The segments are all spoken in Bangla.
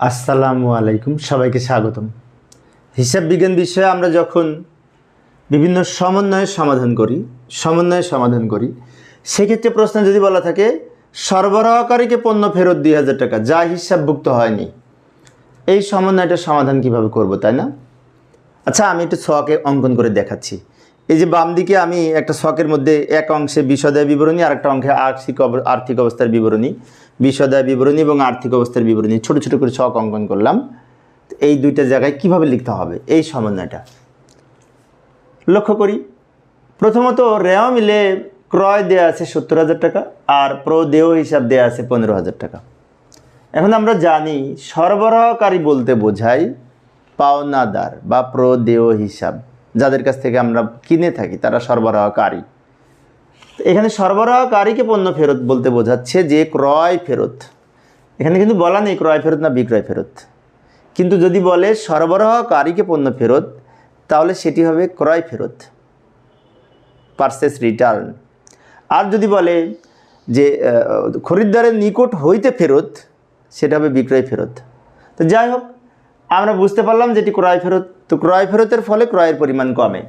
আসসালামু আলাইকুম, সবাইকে স্বাগতম। হিসাব বিজ্ঞান বিষয়ে আমরা যখন বিভিন্ন সমন্বয়ের সমাধান করি, সমন্বয়ের সমাধান করি, সেক্ষেত্রে প্রশ্ন যদি বলা থাকে, সরবরাহকারীকে পণ্য ফেরত দুই হাজার টাকা, যা হিসাবভুক্ত হয়নি। এই সমন্বয়টার সমাধান কীভাবে করব, তাই না? আচ্ছা আমি একটু ছকে অঙ্কন করে দেখাচ্ছি। এই যে বাম দিকে আমি একটা ছকের মধ্যে এক অংশে বিষদায় বিবরণী আর একটা অংশে আর্থিক আর্থিক অবস্থার বিবরণী। বিষদায় বিবরণী এবং আর্থিক অবস্থার বিবরণী, ছোট ছোট করে ছক অঙ্কন করলাম। এই দুইটা জায়গায় কীভাবে লিখতে হবে? এই সমন্বয়টা। লক্ষ্য করি, প্রথমত রেওয়া মিলে ক্রয় দেয়া আছে সত্তর হাজার টাকা আর প্রদেয় হিসাব দেয়া আছে পনেরো হাজার টাকা। এখন আমরা জানি, সরবরাহকারী বলতে বোঝাই পাওনাদার বা প্রদেয় হিসাব। যাদের কাছ থেকে আমরা কিনে থাকি, তারা সরবরাহকারী। এখানে সরবরাহকারীকে পণ্য ফেরত বলতে বোঝাচ্ছে যে ক্রয় ফেরত। এখানে কিন্তু বলা নেই ক্রয় ফেরত না বিক্রয় ফেরত। কিন্তু যদি বলে সরবরাহকারীকে পণ্য ফেরত, তাহলে সেটি হবে ক্রয় ফেরত, পার্সেস রিটার্ন। আর যদি বলে যে খরিদ্দারের নিকট হইতে ফেরত, সেটা হবে বিক্রয় ফেরত। তো যাই হোক, আমরা বুঝতে পারলাম যেটি ক্রয় ফেরত। তো ক্রয় ফেরতের ফলে ক্রয়ের পরিমাণ কমে।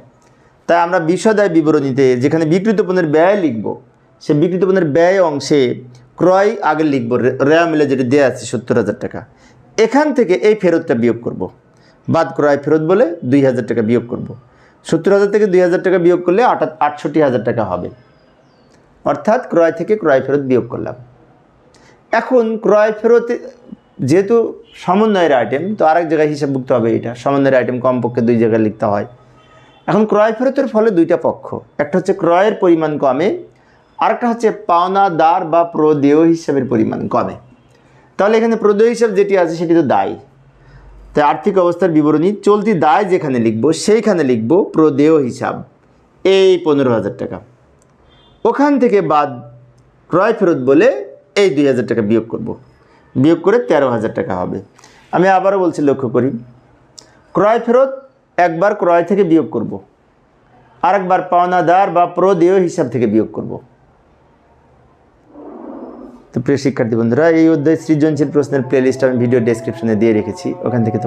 তাই আমরা বিশদায় বিবরণীতে যেখানে বিকৃত পণ্যের ব্যয় লিখব, সে বিকৃত পণ্যের ব্যয় অংশে ক্রয় আগে লিখব। রেয়া মিলে যেটা দেওয়া আছে সত্তর হাজার টাকা। এখান থেকে এই ফেরতটা বিয়োগ করব। বাদ ক্রয় ফেরত বলে দুই হাজার টাকা বিয়োগ করব। সত্তর হাজার থেকে দুই হাজার টাকা বিয়োগ করলে আটা, আটষট্টি হাজার টাকা হবে। অর্থাৎ ক্রয় থেকে ক্রয় ফেরত বিয়োগ করলাম। এখন ক্রয় ফেরত যেহেতু সমন্বয়ের আইটেম তো আরেক জায়গায় হিসাবভুক্ত হবে এটা। সমন্বয়ের আইটেম কমপক্ষে দুই জায়গায় লিখতে হয়। এখন ক্রয় ফেরতের ফলে দুইটা পক্ষ। একটা হচ্ছে ক্রয়ের পরিমাণ কমে, আরেকটা হচ্ছে পাওনাদার বা প্রদেয় হিসাবের পরিমাণ কমে। তাহলে এখানে প্রদেয় হিসাব যেটি আছে সেটি তো দায়। তাই আর্থিক অবস্থার বিবরণী, চলতি দায় যেখানে লিখব সেইখানে লিখব প্রদেয় হিসাব। এই পনেরো হাজার টাকা। ওখান থেকে বাদ ক্রয় ফেরত বলে এই দুই হাজার টাকা বিয়োগ করব। বিয়োগ করে তেরো হাজার টাকা হবে। আমি আবারও বলছি, লক্ষ্য করি। ক্রয় ফেরত একবার ক্রয় থেকে বিয়োগ করব। আরেকবার পাওনাদার বা প্রদেয় হিসাব থেকে বিয়োগ করব। তো প্রিয় শিক্ষার্থী বন্ধুরা, এই অধ্যায় সৃজনশীল প্রশ্নের প্লেলিস্ট আমি ভিডিও ডেসক্রিপশনে দিয়ে রেখেছি। ওখান থেকে